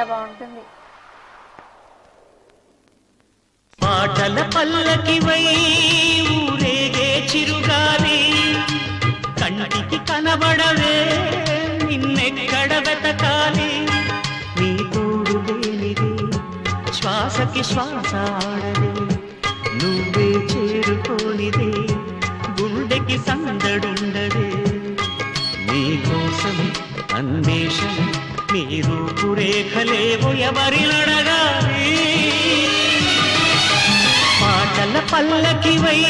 చాలా బాగుంటుంది. మాటల పల్లకి వై ఊరేగే చిరుగాలి. కంటికి కనబడవే నిన్నెక్కడ వెతకాలి. నీ తోడు లేనిది శ్వాసకి శ్వాస ఆడది. నువ్వే చేరుకోనిది గుండెకి సందడుండదే. నీ కోసం అన్వేషణ నీ రూపురేఖలేవు ఎవరినడగాలి పాటల పల్లకివై